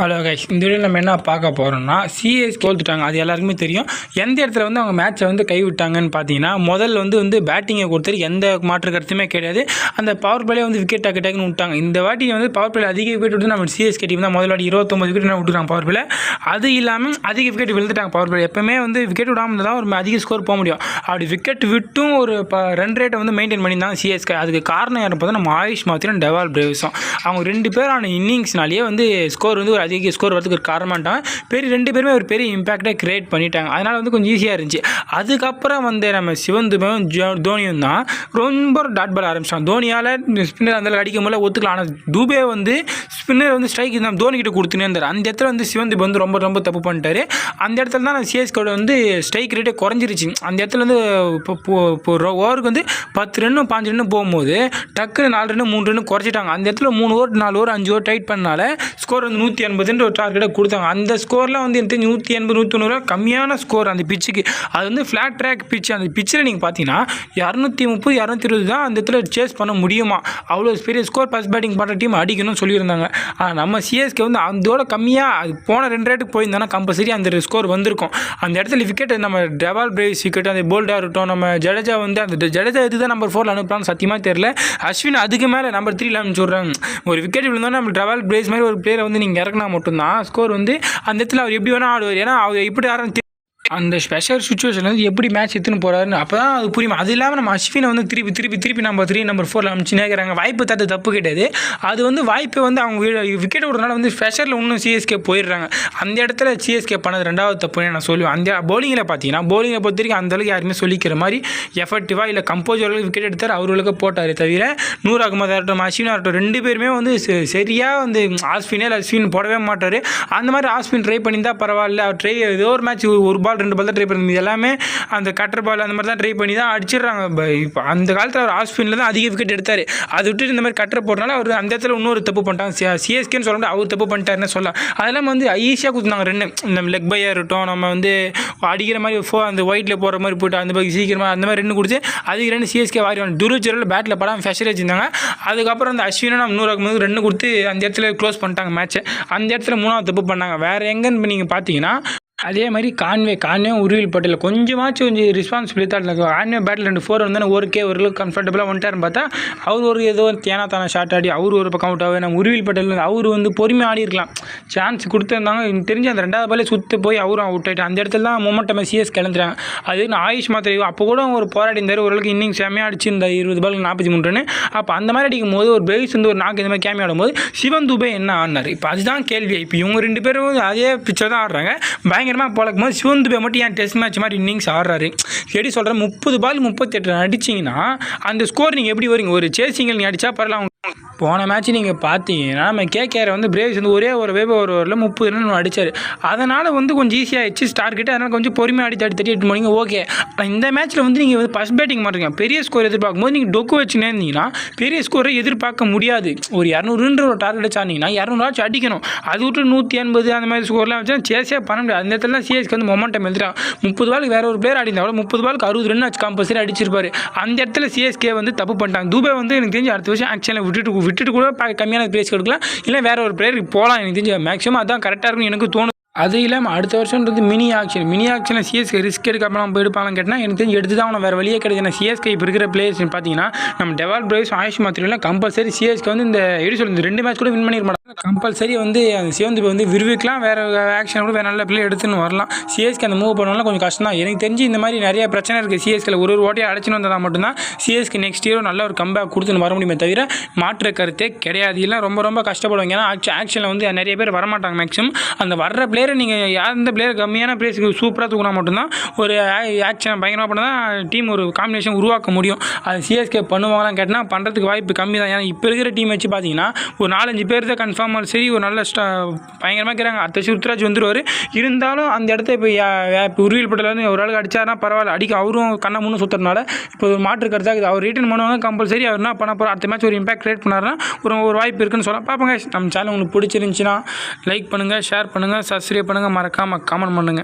Hello guys இந்த video நம்ம என்ன பார்க்க போகிறோம்னா சிஎஸ் தோல்த்துட்டாங்க அது எல்லாருக்குமே தெரியும். எந்த இடத்துல வந்து அவங்க மேட்சை வந்து கைவிட்டாங்கன்னு பார்த்தீங்கன்னா முதல்ல வந்து வந்து பேட்டிங்கை கொடுத்தது எந்த மாற்று கருத்துமே கிடையாது. அந்த பவர் பிளே வந்து விக்கெட் டக்கு டக்குன்னு விட்டாங்க. இந்த வாட்டி வந்து பவர் பிளே அதிக விக்கெட் விட்டு நம்ம சிஎஸ்கே டீம் தான் முதல் வாட்டி இருபத்தொம்பது விக்கெட் விட்டுருக்காங்க பவர் பிளே அது இல்லாமல் அதிக விக்கெட் விழுந்துட்டாங்க பவர் பிளே எப்பவுமே வந்து விக்கெட் விடாமல் இருந்தால் தான் ஒரு அதிக ஸ்கோர் போக முடியும். அப்படி விக்கெட் விட்டும் ஒரு ப ரன் ரேட்டை வந்து மெயின்டைன் பண்ணியிருந்தாங்க சிஎஸ்கே அதுக்கு காரணம் யாரும் பார்த்தா நம்ம ஆயுஷ் மாத்திரம் டெவால் பிரேவ்ஸும் அவங்க ரெண்டு பேரான இன்னிங்ஸ்னாலேயே வந்து ஸ்கோர் வந்து ஒரு அதிக ஸ்கோர் வரதுக்கு ஒரு காரணமாட்டாங்க பெரிய ரெண்டு பேருமே ஒரு பெரிய இம்பாக்டை கிரியேட் பண்ணிட்டாங்க. அதனால் வந்து கொஞ்சம் ஈஸியாக இருந்துச்சு. அதுக்கப்புறம் வந்து நம்ம சிவன் ஜோ தோனியும் தான் ரொம்ப டாட் பால் ஆரம்பிச்சாங்க. தோனியால் ஸ்பின்னர் அந்த அளவுக்கு அடிக்க முடியல ஒத்துக்கலாம் ஆனால் தூபே வந்து ஸ்பின்னர் வந்து ஸ்ட்ரைக் தான் தோனிக்கிட்ட கொடுத்துனே இருந்தார். அந்த இடத்துல வந்து சிவன் வந்து ரொம்ப ரொம்ப தப்பு பண்ணிட்டாரு. அந்த இடத்துல தான் நான் சிஎஸ்கோட வந்து ஸ்ட்ரைக் ரேட்டே குறைஞ்சிருச்சு. அந்த இடத்துல வந்து இப்போ ஓவருக்கு வந்து பத்து ரன்னும் பாஞ்சு ரன்னு போகும்போது டக்குன்னு நாலு ரன்னு மூணு ரன்னு குறைச்சிட்டாங்க. அந்த இடத்துல மூணு ஓவர் நாலு ஓவர் அஞ்சு ஓவர் டைட் பண்ணால ஸ்கோர் வந்து நூற்றி எண்பதுன்ற ஒரு டார்கெட்டை கொடுத்தாங்க. அந்த ஸ்கோர்லாம் வந்து எனக்கு நூற்றி எண்பது நூற்றி தொண்ணூறு கம்மியான ஸ்கோர் அந்த பிச்சுக்கு அது வந்து ஃப்ளாட் ட்ராக் பிச்சு அந்த பிச்சில் நீங்கள் பார்த்தீங்கன்னா இரநூத்தி முப்பது இரநூத்தி இருபது தான் அந்த இடத்துல சேஸ் பண்ண முடியுமா? அவ்வளோ பெரிய ஸ்கோர் ஃபஸ்ட் பேட்டிங் பண்ணுற டீம் அடிக்கணும்னு சொல்லியிருந்தாங்க. ஆனால் நம்ம சிஎஸ்கே வந்து அதோட கம்மியாக அது போன ரெண்டு ரேட்டுக்கு போயிருந்தாங்கன்னா கம்பல்சரி அந்த ஸ்கோர் வந்திருக்கும். அந்த இடத்துல விக்கெட் நம்ம டெவால் பிரேவ்ஸ் விக்கெட் அந்த போல்டாக இருக்கட்டும் நம்ம ஜடேஜா வந்து அந்த ஜடேஜா இது தான் நம்பர் ஃபோரில் அனுப்புறான்னு சத்தியமாக தெரியல. அஸ்வின் அதுக்கு மேலே நம்பர் த்ரீல அனுப்பிச்சு விட்றாங்க. ஒரு விக்கெட் விழுந்தோன்னா நம்ம டெவால் பிரேஸ் மாதிரி ஒரு பிளேயரை வந்து நீங்கள் இறக்கணும் மட்டும்தான். ஸ்கோர் வந்து அந்த இடத்துல அவர் எப்படி வேணால் ஆடுவார். ஏன்னா அவர் எப்படி ஆடுறது அந்த ஸ்பெஷல் சுச்சுவேஷனில் வந்து எப்படி மேட்ச் எடுத்துன்னு போகிறாருன்னு அப்போ தான் அது புரியும். அது இல்லாமல் நம்ம அஸ்வினை வந்து திருப்பி திருப்பி திருப்பி நம்பர் த்ரீ நம்பர் ஃபோரில் அனுப்பிச்சுனே இருக்கிறாங்க வாய்ப்பு தட்டு தப்பு கிடையாது. அது வந்து வாய்ப்பை வந்து அவங்க விக்கெட் விடுறதுனால வந்து ஸ்பெஷலில் இன்னும் சிஎஸ்கே போயிடுறாங்க. அந்த இடத்துல சிஎஸ்கே பண்ணது ரெண்டாவது தப்புன்னு நான் சொல்லுவேன். அந்த பவுலிங்கில் பார்த்தீங்கன்னா பவுலிங்கை பொறுத்த வரைக்கும் அந்தளவுக்கு யாருமே சொல்லிக்கிற மாதிரி எஃபெக்டிவாக இல்லை கம்போஜர்களுக்கு விக்கெட் எடுத்தார் அவர்களுக்கு போட்டார் தவிர நூறு அகமது ஆகட்டும் அஸ்வின் ஆகட்டும் ரெண்டு பேருமே வந்து சரியாக வந்து ஆஸ்பினே அஸ்வின் போடவே மாட்டார். அந்த மாதிரி ஆஸ்பின் ட்ரை பண்ணியிருந்தால் பரவாயில்ல. அவர் ட்ரை ஏதோ ஒரு மேட்ச் ஒரு பால் ரெண்டு பால் தான் ட்ரை பண்ணி எல்லாமே அந்த கட்டர் பால் அந்த மாதிரி தான் ட்ரை பண்ணி தான் அடிச்சிடுறாங்க. இப்போ அந்த காலத்தில் அவர் ஆஸ்பினில் தான் அதிக விக்கெட் எடுத்தார். அது விட்டு இந்த மாதிரி கட்டர் போடுறனால அவர் அந்த இடத்துல இன்னொரு தப்பு பண்ணிட்டாங்க. சிஎஸ்கேன்னு சொல்ல முடியாது அவர் தப்பு பண்ணிட்டாருன்னு சொல்லலாம். அதெல்லாம் வந்து ஈஸியாக கொடுத்தாங்க ரெண்டு. நம்ம லெக் பையாக இருக்கட்டும் நம்ம வந்து அடிக்கிற மாதிரி ஃபோ அந்த ஒயிட்டில் போகிற மாதிரி போட்டு அந்த மாதிரி சீக்கிரமாக அந்த மாதிரி ரெண்டு கொடுத்து அதுக்கு ரெண்டு சிஎஸ்கே வாரி துருச்சரில் பேட்டில் படம் ஃபெஷர் வச்சுருந்தாங்க. அதுக்கப்புறம் அந்த அஸ்வினை நம்ம நூறு ரெண்டு கொடுத்து அந்த இடத்துல க்ளோஸ் பண்ணிட்டாங்க மேட்ச்சை அந்த இடத்துல மூணாவது தப்பு பண்ணாங்க. வேறு எங்கன்னு நீங்கள் பார்த்தீங்கன்னா அதே மாதிரி கான்வே கான்வே உருவில் பட்டில் கொஞ்சமாச்சும் கொஞ்சம் ரெஸ்பான்சிபிலிட்டி தான் இருக்கும் கான்வே பேட்டில் ரெண்டு ஃபோர் வந்தானே ஓருக்கே ஓரளவுக்கு கம்ஃபர்டபுளாக வந்துட்டாருன்னு பார்த்தா அவர் ஒரு ஏதோ தேனா தானே ஷார்ட் ஆடி அவர் ஒரு பக்கம் அவுட் ஆகும் நம்ம உருவில் பட்டில் அவர் வந்து பொறுமையாக ஆடி இருக்கலாம். சான்ஸ் கொடுத்துருந்தாங்க. எனக்கு தெரிஞ்சு அந்த ரெண்டாவது பாலே சுற்று போய் அவரும் அவுட் ஆகிட்டு அந்த இடத்துல தான் மொமெண்டம் சிஎஸ் கிளந்துறாங்க அது நான் ஆயுஷ் மாத்திரை அப்போ கூட ஒரு போராடி இருந்தார். ஓரளவுக்கு இன்னிங் செம்மையாக அடிச்சிருந்தார் இருபது பால் நாற்பத்தி மூணு ரன் அப்போ அந்த மாதிரி அடிக்கும் போது ஒரு பேஸ் வந்து ஒரு நாக்கு இந்த மாதிரி கேமி ஆடும்போது சிவன் துபே என்ன ஆடினார்? இப்போ அதுதான் கேள்வி. இப்போ இவங்க ரெண்டு பேரும் அதே பிக்சர் தான் ஆடுறாங்க. பயங்கர பயங்கரமாக பழக்கும் சிவந்து போய் மட்டும் ஏன் டெஸ்ட் மேட்ச் மாதிரி இன்னிங்ஸ் ஆடுறாரு? எப்படி சொல்கிறேன் முப்பது பால் முப்பத்தெட்டு அடிச்சிங்கன்னா அந்த ஸ்கோர் நீங்கள் எப்படி வரீங்க ஒரு சேசிங்கில் நீங்கள் அடித்தா பரவாயில்ல போன மேட்ச் நீங்கள் பார்த்தீங்கன்னா நம்ம கேகேஆர் வந்து பிரேவ்ஸ் வந்து ஒரே ஒரு வேவ ஒரு ஓவரில் முப்பது ரன் அடித்தார் அதனால் வந்து கொஞ்சம் ஈஸியாகிடுச்சு ஸ்டார் கிட்ட. அதனால் கொஞ்சம் பொறுமையாக அடி தட்டி எட்டு மணிங்க ஓகே இந்த மேட்ச்சில் வந்து நீங்கள் வந்து ஃபஸ்ட் பேட்டிங் பண்ணுறீங்க பெரிய ஸ்கோர் எதிர்பார்க்கும் போது நீங்கள் டொக்கு வச்சுனே இருந்தீங்கன்னா பெரிய ஸ்கோரை எதிர்பார்க்க முடியாது. ஒரு இரநூறுன்ற ஒரு டார்கெட் வச்சாருந்தீங்கன்னா இரநூறாச்சும் அடிக்கணும். அது விட்டு நூற்றி எண்பது அந்த மாதிரி ஸ்கோர்லாம் வச்சா சேஸே பண்ண முடியாது. அந்த இடத்துல சிஎஸ்க்கு வந்து மொமெண்டம் எழுதுறான் முப்பது பாலுக்கு வேறு ஒரு பிளேயர் அடிந்தால் முப்பது பாலுக்கு அறுபது ரன் ஆச்சு கம்பல்சரி அடிச்சிருப்பாரு. அந்த இடத்துல சிஎஸ்கே வந்து தப்பு பண்ணிட்டாங்க தூபே வந்து எனக்கு தெரிஞ்சு அடுத்த வருஷம் ஆக்சுவலாக விட்டுட்டு விட்டுட்டு கூட கம்மியான ப்ரைஸ் கொடுக்கலாம். இல்லை வேறு ஒரு பிளேயருக்கு போகலாம் எனக்கு தெரிஞ்சு. மேக்ஸிமம் அதுதான் கரெக்டாக இருக்கும் எனக்கு தோணும் அது இல்லாமல் அடுத்த வருஷம்ன்றது மினி ஆக்ஷன் மினி ஆக்ஷனில் சிஎஸ்கே ரிஸ்க் எடுக்காமல் போயிருப்பாங்கன்னு கேட்டால் எனக்கு தெரிஞ்சு எடுத்து தான் அவனை வேறு வழியே கிடையாது. சிஎஸ்கே இப்போ இருக்கிற பிளேயர்ஸ் பார்த்தீங்கன்னா நம்ம டெவால் பிரேஸ் ஆயுஷ் மாத்திரம் கம்பல்சரி சிஎஸ்கே வந்து இந்த எப்படி ரெண்டு மேட்ச் கூட வின் பண்ணிட கம்பல்சரி வந்து அந்த சிவந்தி வந்து விருவிக்கலாம். வேறு ஆக்ஷன் கூட வேறு நல்ல பிள்ளை எடுத்துன்னு வரலாம். சிஎஸ்கே அந்த மூவ் பண்ணலாம் கொஞ்சம் கஷ்டம் தான் எனக்கு தெரிஞ்சு இந்த மாதிரி நிறைய பிரச்சனை இருக்குது சிஎஸ்கேல ஒரு ஒரு ஓட்டையை அடைச்சின்னு வந்தால் மட்டும்தான். சிஎஸ்கே நெக்ஸ்ட் இயரும் நல்ல ஒரு கம்பேக் கொடுத்துன்னு வர முடியுமே தவிர மாற்று கருத்தே கிடையாது. இல்லை ரொம்ப ரொம்ப கஷ்டப்படுவாங்க. ஏன்னா ஆக்ஷனில் வந்து நிறைய பேர் வரமாட்டாங்க மேக்ஸிமம் அந்த வர்ற பிளேயரை நீங்கள் யார் இந்த பிளேயர் கம்மியான பிளேஸுக்கு சூப்பராக தூக்கினா மட்டும்தான் ஒரு ஆக்ஷன் பயங்கரமாக பண்ணால் தான் டீம் ஒரு காம்பினேஷன் உருவாக்க முடியும். அது சிஎஸ்கே பண்ணுவாங்களான்னு கேட்டால் பண்ணுறதுக்கு வாய்ப்பு கம்மி தான் ஏன்னா இப்போ இருக்கிற டீம் வச்சு பார்த்தீங்கன்னா ஒரு நாலஞ்சு பேர் தான் கன்ஃபார்ம் சரி ஒரு நல்ல ஸ்டா பயங்கரமாக இருக்கிறாங்க அடுத்த ருத்ராஜ் வந்துடுவார் இருந்தாலும் அந்த இடத்த இப்போ இப்போ உருவியல் பட்டில் வந்து ஒரு ஆளுக்கு அடித்தாருனா பரவாயில்ல. அடிக்க அவரும் கண்ணை முன்னு சுற்றுறதுனால இப்போ ஒரு மாற்று கருத்தாக அவர் ரிட்டர்ன் பண்ணுவாங்க கம்பல்சரி அவர் என்ன பண்ண போகிறார் அடுத்த மேட்ச் ஒரு இம்பாக்ட் க்ரியேட் பண்ணாருன்னா ஒரு ஒரு வாய்ப்பு இருக்குன்னு சொல்லலாம். பார்ப்போங்க நம்ம சேனல் உங்களுக்கு பிடிச்சிருந்துச்சின்னா லைக் பண்ணுங்கள் ஷேர் பண்ணுங்கள் சப்ஸ்கிரைப் பண்ணுங்கள் மறக்காமல் கமெண்ட் பண்ணுங்கள்